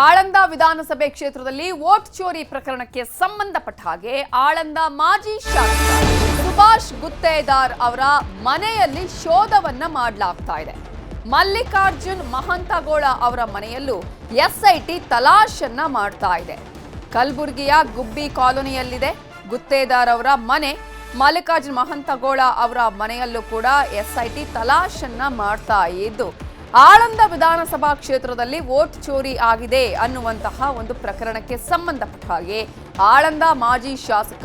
ಆಳಂದ ವಿಧಾನಸಭೆ ಕ್ಷೇತ್ರದಲ್ಲಿ ವೋಟ್ ಚೋರಿ ಪ್ರಕರಣಕ್ಕೆ ಸಂಬಂಧಪಟ್ಟ ಹಾಗೆ ಆಳಂದ ಮಾಜಿ ಶಾಸಕ ಸುಭಾಷ್ ಗುತ್ತೇದಾರ್ ಅವರ ಮನೆಯಲ್ಲಿ ಶೋಧವನ್ನ ಮಾಡಲಾಗ್ತಾ ಇದೆ. ಮಲ್ಲಿಕಾರ್ಜುನ್ ಮಹಂತಗೋಳ ಅವರ ಮನೆಯಲ್ಲೂ ಎಸ್ಐಟಿ ತಲಾಶನ್ನ ಮಾಡ್ತಾ ಇದೆ. ಕಲಬುರಗಿಯ ಗುಬ್ಬಿ ಕಾಲೋನಿಯಲ್ಲಿದೆ. ಗುತ್ತೇದಾರ್ ಅವರ ಮನೆ, ಮಲ್ಲಿಕಾರ್ಜುನ್ ಮಹಂತಗೋಳ ಅವರ ಮನೆಯಲ್ಲೂ ಕೂಡ ಎಸ್ಐಟಿ ತಲಾಶನ್ನ ಮಾಡ್ತಾ ಇದ್ದು ಆಳಂದ ವಿಧಾನಸಭಾ ಕ್ಷೇತ್ರದಲ್ಲಿ ವೋಟ್ ಚೋರಿ ಆಗಿದೆ ಅನ್ನುವಂತಹ ಒಂದು ಪ್ರಕರಣಕ್ಕೆ ಸಂಬಂಧಪಟ್ಟ ಹಾಗೆ ಆಳಂದ ಮಾಜಿ ಶಾಸಕ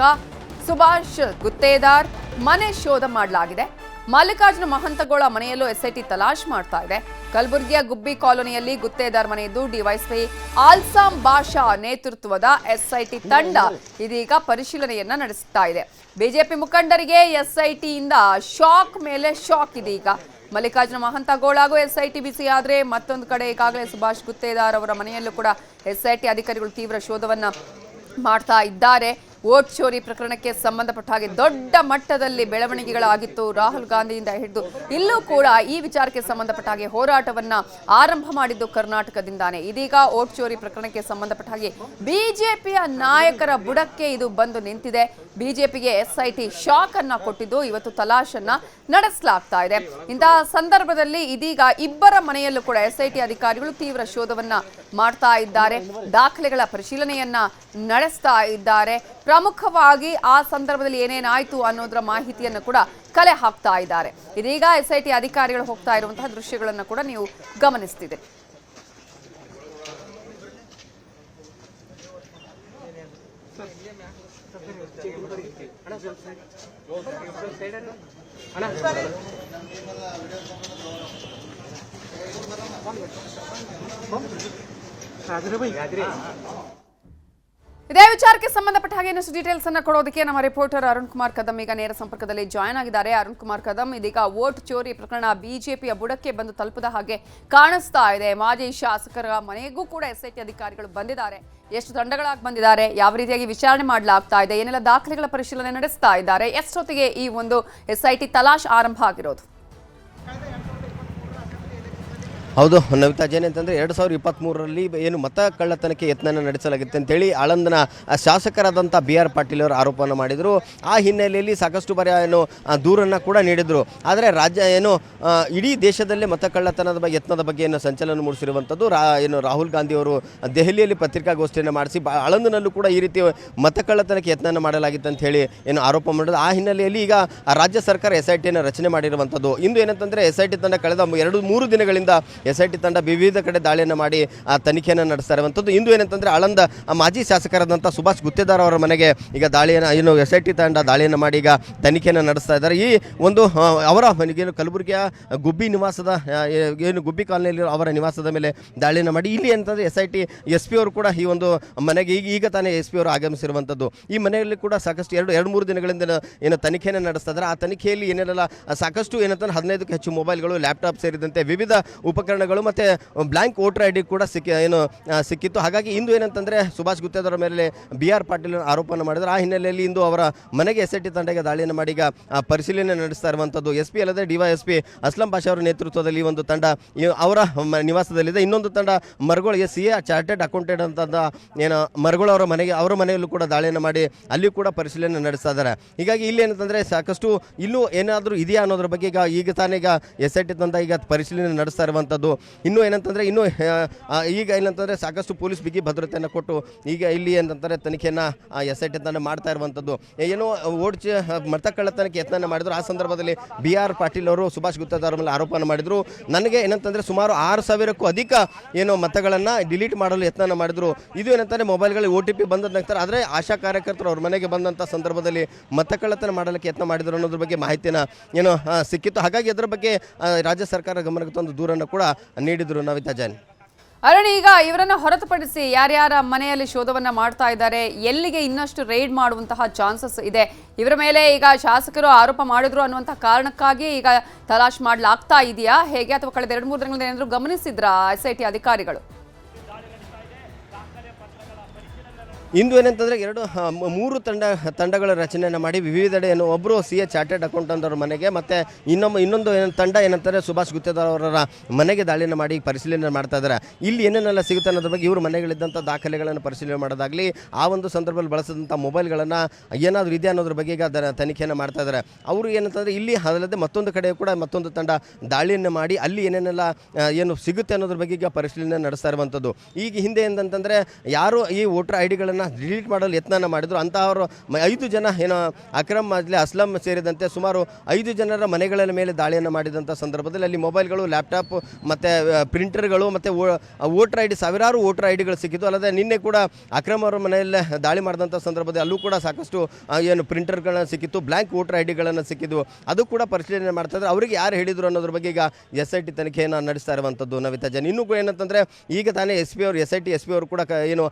ಸುಭಾಷ್ ಗುತ್ತೇದಾರ್ ಮನೆ ಶೋಧ ಮಾಡಲಾಗಿದೆ. ಮಲ್ಲಿಕಾರ್ಜುನ ಮಹಂತಗೋಳ ಮನೆಯಲ್ಲೂ ಎಸ್ಐಟಿ ತಲಾಶ್ ಮಾಡ್ತಾ ಇದೆ. ಕಲಬುರಗಿಯ ಗುಬ್ಬಿ ಕಾಲೋನಿಯಲ್ಲಿ ಗುತ್ತೇದಾರ್ ಮನೆಯದ್ದು ಡಿವೈಎಸ್ಪಿ ಆಲ್ಸಾಂ ಬಾಷಾ ನೇತೃತ್ವದ ಎಸ್ಐಟಿ ತಂಡ ಇದೀಗ ಪರಿಶೀಲನೆಯನ್ನ ನಡೆಸುತ್ತಾ ಇದೆ. ಬಿಜೆಪಿ ಮುಖಂಡರಿಗೆ ಎಸ್ಐಟಿಯಿಂದ ಶಾಕ್ ಮೇಲೆ ಶಾಕ್ ಇದೀಗ. ಮಲ್ಲಿಕಾರ್ಜುನ ಮಹಂತಗೋಳ ಹಾಗೂ ಎಸ್ಐಟಿ ಬಿಸಿ ಆದರೆ ಮತ್ತೊಂದು ಕಡೆ ಈಗಾಗಲೇ ಸುಭಾಷ್ ಗುತ್ತೇದಾರ್ ಅವರ ಮನೆಯಲ್ಲೂ ಕೂಡ ಎಸ್ಐಟಿ ಅಧಿಕಾರಿಗಳು ತೀವ್ರ ಶೋಧವನ್ನ ಮಾಡ್ತಾ ಇದ್ದಾರೆ. ವೋಟ್ ಚೋರಿ ಪ್ರಕರಣಕ್ಕೆ ಸಂಬಂಧಪಟ್ಟ ಹಾಗೆ ದೊಡ್ಡ ಮಟ್ಟದಲ್ಲಿ ಬೆಳವಣಿಗೆಗಳಾಗಿತ್ತು. ರಾಹುಲ್ ಗಾಂಧಿಯಿಂದ ಹಿಡಿದು ಇಲ್ಲೂ ಕೂಡ ಈ ವಿಚಾರಕ್ಕೆ ಸಂಬಂಧಪಟ್ಟ ಹಾಗೆ ಹೋರಾಟವನ್ನ ಆರಂಭ ಮಾಡಿದ್ದು ಕರ್ನಾಟಕದಿಂದಾನೇ. ಇದೀಗ ಓಟ್ ಚೋರಿ ಪ್ರಕರಣಕ್ಕೆ ಸಂಬಂಧಪಟ್ಟ ಹಾಗೆ ಬಿಜೆಪಿಯ ನಾಯಕರ ಬುಡಕ್ಕೆ ಇದು ಬಂದು ನಿಂತಿದೆ. ಬಿಜೆಪಿಗೆ ಎಸ್ಐಟಿ ಶಾಕ್ ಅನ್ನ ಕೊಟ್ಟಿದ್ದು, ಇವತ್ತು ತಲಾಶನ್ನ ನಡೆಸಲಾಗ್ತಾ ಇದೆ. ಇಂತಹ ಸಂದರ್ಭದಲ್ಲಿ ಇದೀಗ ಇಬ್ಬರ ಮನೆಯಲ್ಲೂ ಕೂಡ ಎಸ್ಐಟಿ ಅಧಿಕಾರಿಗಳು ತೀವ್ರ ಶೋಧವನ್ನ ಮಾಡ್ತಾ ಇದ್ದಾರೆ. ದಾಖಲೆಗಳ ಪರಿಶೀಲನೆಯನ್ನ ನಡೆಸ್ತಾ ಇದ್ದಾರೆ. ಪ್ರಮುಖವಾಗಿ ಆ ಸಂದರ್ಭದಲ್ಲಿ ಏನೇನಾಯಿತು ಅನ್ನೋದರ ಮಾಹಿತಿಯನ್ನು ಕೂಡ ಕಲೆ ಹಾಕ್ತಾ ಇದ್ದಾರೆ ಇದೀಗ ಎಸ್ಐಟಿ ಅಧಿಕಾರಿಗಳು ಹೋಗ್ತಾ ಇರುವಂತಹ ದೃಶ್ಯಗಳನ್ನು ಕೂಡ ನೀವು ಗಮನಿಸ್ತಿದೆ ಇದೇ ವಿಚಾರಕ್ಕೆ ಸಂಬಂಧಪಟ್ಟ ಹಾಗೆ ಇನ್ನಷ್ಟು ಡೀಟೇಲ್ಸ್ ಅನ್ನ ಕೊಡೋದಕ್ಕೆ ನಮ್ಮ ರಿಪೋರ್ಟರ್ ಅರುಣ್ ಕುಮಾರ್ ಕದಮ್ ಈಗ ನೇರ ಸಂಪರ್ಕದಲ್ಲಿ ಜಾಯ್ನ್ ಆಗಿದ್ದಾರೆ. ಅರುಣ್ ಕುಮಾರ್ ಕದಂ ಇದೀಗ ವೋಟ್ ಚೋರಿ ಪ್ರಕರಣ ಬಿಜೆಪಿಯ ಬುಡಕ್ಕೆ ಬಂದು ತಲುಪದ ಹಾಗೆ ಕಾಣಿಸ್ತಾ ಇದೆ. ಮಾಜಿ ಶಾಸಕರ ಮನೆಗೂ ಕೂಡ ಎಸ್ಐಟಿ ಅಧಿಕಾರಿಗಳು ಬಂದಿದ್ದಾರೆ. ಎಷ್ಟು ತಂಡಗಳಾಗಿ ಬಂದಿದ್ದಾರೆ, ಯಾವ ರೀತಿಯಾಗಿ ವಿಚಾರಣೆ ಮಾಡಲಾಗ್ತಾ ಇದೆ, ಏನೆಲ್ಲ ದಾಖಲೆಗಳ ಪರಿಶೀಲನೆ ನಡೆಸ್ತಾ ಇದ್ದಾರೆ, ಎಷ್ಟೊತ್ತಿಗೆ ಈ ಒಂದು ಎಸ್ಐಟಿ ತಲಾಶ್ ಆರಂಭ ಆಗಿರೋದು? ಹೌದು ನವಿತಾ ಜೈನ್ ಅಂತಂದರೆ ಎರಡು ಸಾವಿರದ ಇಪ್ಪತ್ತ್ಮೂರರಲ್ಲಿ ಏನು ಮತ ಕಳ್ಳತನಕ್ಕೆ ಯತ್ನ ನಡೆಸಲಾಗಿತ್ತು ಅಂತೇಳಿ ಆಳಂದನ ಶಾಸಕರಾದಂಥ ಬಿ ಆರ್ ಪಾಟೀಲ್ ಅವರು ಆರೋಪವನ್ನು ಮಾಡಿದರು. ಆ ಹಿನ್ನೆಲೆಯಲ್ಲಿ ಸಾಕಷ್ಟು ಬಾರಿ ಏನು ದೂರನ್ನು ಕೂಡ ನೀಡಿದರು. ಆದರೆ ರಾಜ್ಯ ಏನು ಇಡೀ ದೇಶದಲ್ಲೇ ಮತ ಕಳ್ಳತನದ ಬಗ್ಗೆ ಯತ್ನದ ಬಗ್ಗೆ ಏನು ಸಂಚಲನ ಮೂಡಿಸಿರುವಂಥದ್ದು, ರಾ, ಏನು ರಾಹುಲ್ ಗಾಂಧಿ ಅವರು ದೆಹಲಿಯಲ್ಲಿ ಪತ್ರಿಕಾಗೋಷ್ಠಿಯನ್ನು ಮಾಡಿಸಿ, ಬಾ, ಆಳಂದನಲ್ಲೂ ಕೂಡ ಈ ರೀತಿ ಮತ ಕಳ್ಳತನಕ್ಕೆ ಯತ್ನ ಮಾಡಲಾಗಿತ್ತು ಅಂತ ಹೇಳಿ ಏನು ಆರೋಪ ಮಾಡಿದ್ರು. ಆ ಹಿನ್ನೆಲೆಯಲ್ಲಿ ಈಗ ರಾಜ್ಯ ಸರ್ಕಾರ ಎಸ್ ಐ ಟಿಯನ್ನು ರಚನೆ ಮಾಡಿರುವಂಥದ್ದು. ಇಂದು ಏನಂತಂದರೆ ಎಸ್ ಐ ಟಿ ತನ್ನ ಕಳೆದ ಎರಡು, ಮೂರು ದಿನಗಳಿಂದ ಎಸ್ ಐ ಟಿ ತಂಡ ವಿವಿಧ ಕಡೆ ದಾಳಿಯನ್ನು ಮಾಡಿ, ಆ, ತನಿಖೆಯನ್ನು ನಡೆಸ್ತಾ ಇರುವಂಥದ್ದು ಇಂದು ಏನಂತಂದರೆ ಆಳಂದ ಮಾಜಿ ಶಾಸಕರಾದಂಥ ಸುಭಾಷ್ ಗುತ್ತೇದಾರ್ ಅವರ ಮನೆಗೆ ಈಗ ದಾಳಿಯನ್ನು ಏನು ಎಸ್ ಐ ಟಿ ತಂಡ ದಾಳಿಯನ್ನು ಮಾಡಿ ಈಗ ತನಿಖೆಯನ್ನು ನಡೆಸ್ತಾ ಇದ್ದಾರೆ. ಈ ಒಂದು ಅವರ ಮನೆಗೇನು ಕಲಬುರಗಿಯ ಗುಬ್ಬಿ ನಿವಾಸದ ಏನು ಗುಬ್ಬಿ ಕಾಲನಿಯಲ್ಲಿ ಅವರ ನಿವಾಸದ ಮೇಲೆ ದಾಳಿಯನ್ನು ಮಾಡಿ, ಇಲ್ಲಿ ಅಂತಂದರೆ S I T S P ಅವರು ಕೂಡ ಈ ಒಂದು ಮನೆಗೆ ಈಗ ಈಗ ತಾನೇ ಎಸ್ ಪಿ ಅವರು ಆಗಮಿಸಿರುವಂಥದ್ದು. ಈ ಮನೆಯಲ್ಲಿ ಕೂಡ ಸಾಕಷ್ಟು ಎರಡು ಎರಡು, ಮೂರು ದಿನಗಳಿಂದ ಏನು ತನಿಖೆಯನ್ನು ನಡೆಸ್ತಾ ಇದ್ದಾರೆ. ಆ ತನಿಖೆಯಲ್ಲಿ ಏನೇನೆಲ್ಲ ಸಾಕಷ್ಟು ಏನಂತಂದ್ರೆ ಹದಿನೈದಕ್ಕೂ ಹೆಚ್ಚು ಮೊಬೈಲ್ಗಳು, ಲ್ಯಾಪ್ಟಾಪ್ ಸೇರಿದಂತೆ ವಿವಿಧ ಉಪಕರಣಗಳು ಮತ್ತು ಬ್ಲ್ಯಾಂಕ್ ವೋಟರ್ ಐ ಕೂಡ ಸಿಕ್ಕಿ, ಏನು ಸಿಕ್ಕಿತ್ತು. ಹಾಗಾಗಿ ಇಂದು ಏನಂತಂದರೆ ಸುಭಾಷ್ ಗುತ್ತೇದಾರ್ ಮೇಲೆ ಬಿ ಆರ್ ಪಾಟೀಲ್ ಆರೋಪವನ್ನು ಮಾಡಿದ್ರು. ಆ ಹಿನ್ನೆಲೆಯಲ್ಲಿ ಇಂದು ಅವರ ಮನೆಗೆ ಎಸ್ ಐ ಟಿ ತಂಡಕ್ಕೆ ದಾಳಿಯನ್ನು ಮಾಡಿ ಈಗ ಪರಿಶೀಲನೆ ನಡೆಸ್ತಾ ಇರುವಂಥದ್ದು ಎಸ್ ಪಿ ಅಲ್ಲದೆ D Y P, Aslam Basha ಅವರ ನೇತೃತ್ವದಲ್ಲಿ ಒಂದು ತಂಡ ಅವರ ನಿವಾಸದಲ್ಲಿದೆ. ಇನ್ನೊಂದು ತಂಡ ಮರಗೋಳಿಗೆ ಸಿ ಎ ಚಾರ್ಟೆಡ್ ಅಕೌಂಟೆಂಟ್ ಅಂತ ಏನು, ಮರಗೋಳ ಅವರ ಮನೆಗೆ, ಅವರ ಮನೆಯಲ್ಲೂ ಕೂಡ ದಾಳಿಯನ್ನು ಮಾಡಿ ಅಲ್ಲಿ ಕೂಡ ಪರಿಶೀಲನೆ ನಡೆಸ್ತಾ ಇದ್ದಾರೆ. ಹೀಗಾಗಿ ಇಲ್ಲಿ ಏನಂತಂದರೆ ಸಾಕಷ್ಟು ಇಲ್ಲೂ ಏನಾದರೂ ಇದೆಯಾ ಅನ್ನೋದ್ರ ಬಗ್ಗೆ ಈಗ ಈಗ ತಾನೇ ಈಗ ಎಸ್ ಐ ಟಿ ತಂಡ ಈಗ ಪರಿಶೀಲನೆ ನಡೆಸ್ತಾ ಇನ್ನೂ ಏನಂತಂದರೆ, ಇನ್ನೂ ಈಗ ಏನಂತಂದರೆ ಸಾಕಷ್ಟು ಪೊಲೀಸ್ ಬಿಗಿ ಭದ್ರತೆಯನ್ನು ಕೊಟ್ಟು ಈಗ ಇಲ್ಲಿ ಏನಂತಾರೆ ತನಿಖೆಯನ್ನು ಎಸ್ ಐ ಟಿ ತನ್ನ ಮಾಡ್ತಾ ಇರುವಂಥದ್ದು. ಏನೋ ಓಡ್ಚಿ ಮತ ಕಳ್ಳತನಕ್ಕೆ ಯತ್ನ ಮಾಡಿದ್ರು. ಆ ಸಂದರ್ಭದಲ್ಲಿ ಬಿ ಆರ್ ಪಾಟೀಲ್ ಅವರು ಸುಭಾಷ್ ಗುತ್ತೇದಾರ್ ಮೇಲೆ ಆರೋಪವನ್ನು ಮಾಡಿದರು. ನನಗೆ ಏನಂತಂದರೆ ಸುಮಾರು ಆರು ಸಾವಿರಕ್ಕೂ ಅಧಿಕ ಏನು ಮತಗಳನ್ನು ಡಿಲೀಟ್ ಮಾಡಲು ಯತ್ನ ಮಾಡಿದ್ರು. ಇದು ಏನಂತಾರೆ ಮೊಬೈಲ್ಗಳಿಗೆ ಓ ಟಿ ಪಿ ಬಂದ ನಂತರ ಆದರೆ ಆಶಾ ಕಾರ್ಯಕರ್ತರು ಅವ್ರ ಮನೆಗೆ ಬಂದಂಥ ಸಂದರ್ಭದಲ್ಲಿ ಮತ ಕಳ್ಳತನ ಮಾಡಲಿಕ್ಕೆ ಯತ್ನ ಮಾಡಿದ್ರು ಅನ್ನೋದ್ರ ಬಗ್ಗೆ ಮಾಹಿತಿನ ಏನು ಸಿಕ್ಕಿತ್ತು. ಹಾಗಾಗಿ ಅದರ ಬಗ್ಗೆ ರಾಜ್ಯ ಸರ್ಕಾರ ಗಮನಕ್ಕೆ ತಂದು ದೂರನ್ನು ಕೂಡ ನೀಡಿದರು ನವಿತಾ ಜೈನ್. ಅರುಣ್, ಈಗ ಇವರನ್ನ ಹೊರತುಪಡಿಸಿ ಯಾರ್ಯಾರ ಮನೆಯಲ್ಲಿ ಶೋಧವನ್ನ ಮಾಡ್ತಾ ಇದ್ದಾರೆ, ಎಲ್ಲಿಗೆ ಇನ್ನಷ್ಟು ರೈಡ್ ಮಾಡುವಂತಹ ಚಾನ್ಸಸ್ ಇದೆ? ಇವರ ಮೇಲೆ ಈಗ ಶಾಸಕರು ಆರೋಪ ಮಾಡಿದ್ರು ಅನ್ನುವಂತಹ ಕಾರಣಕ್ಕಾಗಿ ಈಗ ತಲಾಶ್ ಮಾಡಲಾಗ್ತಾ ಇದೆಯಾ? ಹೇಗೆ? ಅಥವಾ ಕಳೆದ ಎರಡು, ಮೂರು ದಿನಗಳಿಂದ ಏನಾದರೂ ಗಮನಿಸಿದ್ರಾ ಎಸ್ ಐ ಅಧಿಕಾರಿಗಳು? ಇಂದು ಏನಂತಂದರೆ ಎರಡು ಮೂರು ತಂಡ, ತಂಡಗಳ ರಚನೆಯನ್ನು ಮಾಡಿ ವಿವಿಧೆಡೆ ಏನು ಒಬ್ಬರು ಸಿ ಎ ಚಾರ್ಟೆಡ್ ಅಕೌಂಟೆಂಟ್ ಅವರ ಮನೆಗೆ, ಮತ್ತು ಇನ್ನೊಮ್ಮೆ, ಇನ್ನೊಂದು ಏನು, ತಂಡ ಏನಂತಾರೆ ಸುಭಾಷ್ ಗುತ್ತೇದಾರ್ ಅವರ ಮನೆಗೆ ದಾಳಿಯನ್ನು ಮಾಡಿ ಪರಿಶೀಲನೆ ಮಾಡ್ತಾ ಇದ್ದಾರೆ ಇಲ್ಲಿ ಏನೇನೆಲ್ಲ ಸಿಗುತ್ತೆ ಅನ್ನೋದ್ರ ಬಗ್ಗೆ ಇವರು ಮನೆಗಳಿದ್ದಂಥ ದಾಖಲೆಗಳನ್ನು ಪರಿಶೀಲನೆ ಮಾಡೋದಾಗಲಿ, ಆ ಒಂದು ಸಂದರ್ಭದಲ್ಲಿ ಬಳಸಿದಂಥ ಮೊಬೈಲ್ಗಳನ್ನು ಏನಾದರೂ ಇದೆಯಾ ಅನ್ನೋದ್ರ ಬಗ್ಗೆ ಈಗ ತನಿಖೆಯನ್ನು ಮಾಡ್ತಾ ಇದ್ದಾರೆ ಅವರು ಏನಂತಂದರೆ ಇಲ್ಲಿ ಅದಲ್ಲದೆ ಮತ್ತೊಂದು ಕಡೆ ಕೂಡ ಮತ್ತೊಂದು ತಂಡ ದಾಳಿಯನ್ನು ಮಾಡಿ ಅಲ್ಲಿ ಏನೇನೆಲ್ಲ ಏನು ಸಿಗುತ್ತೆ ಅನ್ನೋದ್ರ ಬಗ್ಗೆ ಈಗ ಪರಿಶೀಲನೆ ನಡೆಸ್ತಾ ಇರುವಂಥದ್ದು. ಈಗ ಹಿಂದೆ ಏನಂತಂದರೆ ಯಾರು ಈ ವೋಟರ್ ಐ ಡಿಗಳನ್ನು ಡಿಲೀಟ್ ಮಾಡಲು ಯತ್ನ ಮಾಡಿದರು. ಅಂತಹವರು ಐದು ಜನ ಏನೋ ಅಕ್ರಮ್ ಮಜ್ಲಿ ಅಸ್ಲಂ ಸೇರಿದಂತೆ ಸುಮಾರು ಐದು ಜನರ ಮನೆಗಳ ಮೇಲೆ ದಾಳಿಯನ್ನು ಮಾಡಿದಂಥ ಸಂದರ್ಭದಲ್ಲಿ ಅಲ್ಲಿ ಮೊಬೈಲ್ಗಳು, ಲ್ಯಾಪ್ಟಾಪ್ ಮತ್ತು ಪ್ರಿಂಟರ್ಗಳು ಮತ್ತು ವೋಟರ್ ಐ ಡಿ ಸಾವಿರಾರು ವೋಟರ್ ಐ ಡಿಗಳು ಸಿಕ್ಕಿತು ಅಲ್ಲದೆ ನಿನ್ನೆ ಕೂಡ ಅಕ್ರಮ್ ಅವರ ಮನೆಯಲ್ಲೇ ದಾಳಿ ಮಾಡಿದಂಥ ಸಂದರ್ಭದಲ್ಲಿ ಅಲ್ಲೂ ಕೂಡ ಸಾಕಷ್ಟು ಏನು ಪ್ರಿಂಟರ್ಗಳನ್ನ ಸಿಕ್ಕಿತ್ತು ಬ್ಲ್ಯಾಂಕ್ ವೋಟರ್ ಐ ಡಿಗಳನ್ನು ಸಿಕ್ಕಿದ್ವು. ಅದು ಕೂಡ ಪರಿಶೀಲನೆ ಮಾಡ್ತಾ ಅವರಿಗೆ ಯಾರು ಹೇಳಿದರು ಅನ್ನೋದ್ರ ಬಗ್ಗೆ ಈಗ ಎಸ್ ಐ ಟಿ ತನಿಖೆಯನ್ನು ನಡೆಸ್ತಾ ಇರುವಂಥದ್ದು ನವಿತಾ ಜನ. ಇನ್ನೂ ಕೂಡ ಏನಂತಂದರೆ, ಈಗ ತಾನೇ ಎಸ್ ಪಿ ಅವರು S I T S P ಅವರು ಕೂಡ ಏನು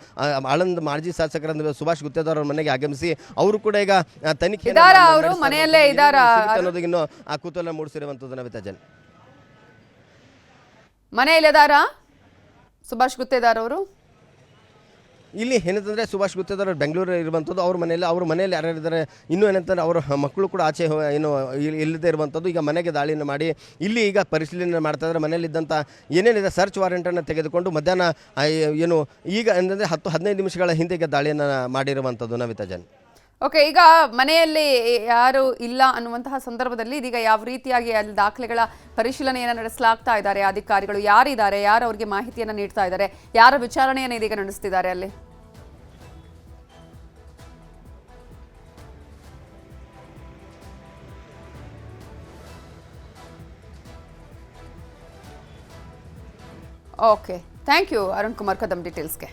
ಆಳಂದ್ ಮಾಜಿ ಶಾಸಕರಾದ ಸುಭಾಷ್ ಗುತ್ತೇದಾರ್ ಅವ್ರ ಮನೆಗೆ ಆಗಮಿಸಿ ಅವರು ಕೂಡ ಈಗ ತನಿಖೆ ಅವರು. ಮನೆಯಲ್ಲೇ ಇದಾರ ಇದಾರಾ? ಅನ್ನೋದು ಇನ್ನು ಆ ಕುತೂಹಲ ಮೂಡಿಸಿರುವಂತದ್ದು ನವಿತಾ ಜನ್ ಮನೆಯಲ್ಲಿದ್ದಾರಾ ಸುಭಾಷ್ ಗುತ್ತೇದಾರ್ ಅವರು ಇಲ್ಲಿ ಏನಂತಂದರೆ ಸುಭಾಷ್ ಗುತ್ತೇದಾರ್ ಬೆಂಗಳೂರಲ್ಲಿ ಬೆಂಗಳೂರು ಇರುವಂಥದ್ದು, ಅವ್ರ ಮನೆಯಲ್ಲಿ ಅವ್ರ ಮನೆಯಲ್ಲಿ ಯಾರ್ಯಾರಿದ್ದಾರೆ ಇನ್ನೂ ಏನಂತಂದ್ರೆ ಅವರ ಮಕ್ಕಳು ಕೂಡ ಆಚೆ ಏನು ಇಲ್ಲದೇ ಇಲ್ಲದೆ ಇರುವಂಥದ್ದು, ಈಗ ಮನೆಗೆ ದಾಳಿಯನ್ನು ಮಾಡಿ, ಇಲ್ಲಿ ಈಗ ಪರಿಶೀಲನೆ ಮಾಡ್ತಾ ಇದ್ದಾರೆ ಮನೆಯಲ್ಲಿದ್ದಂಥ ಏನೇನಿದೆ ಸರ್ಚ್ ವಾರೆಂಟನ್ನು ತೆಗೆದುಕೊಂಡು ಮಧ್ಯಾಹ್ನ ಏನು ಈಗ ಏನಂದರೆ ಹತ್ತು ಹದಿನೈದು ನಿಮಿಷಗಳ ಹಿಂದೆ ಈಗ ದಾಳಿಯನ್ನು ಮಾಡಿರುವಂಥದ್ದು ನವಿತಾ ಜನ್. ಓಕೆ ಈಗ ಮನೆಯಲ್ಲಿ ಯಾರು ಇಲ್ಲ ಅನ್ನುವಂತಹ ಸಂದರ್ಭದಲ್ಲಿ ಇದೀಗ ಯಾವ ರೀತಿಯಾಗಿ ಅಲ್ಲಿ ದಾಖಲೆಗಳ ಪರಿಶೀಲನೆಯನ್ನು ನಡೆಸಲಾಗ್ತಾ ಇದ್ದಾರೆ? ಅಧಿಕಾರಿಗಳು ಯಾರಿದ್ದಾರೆ? ಯಾರು ಅವರಿಗೆ ಮಾಹಿತಿಯನ್ನು ನೀಡ್ತಾ ಇದ್ದಾರೆ? ಯಾರ ವಿಚಾರಣೆಯನ್ನು ಇದೀಗ ನಡೆಸ್ತಿದ್ದಾರೆ ಅಲ್ಲಿ? Okay thank you Arun Kumar Kadam ಡೀಟೇಲ್ಸ್ಗೆ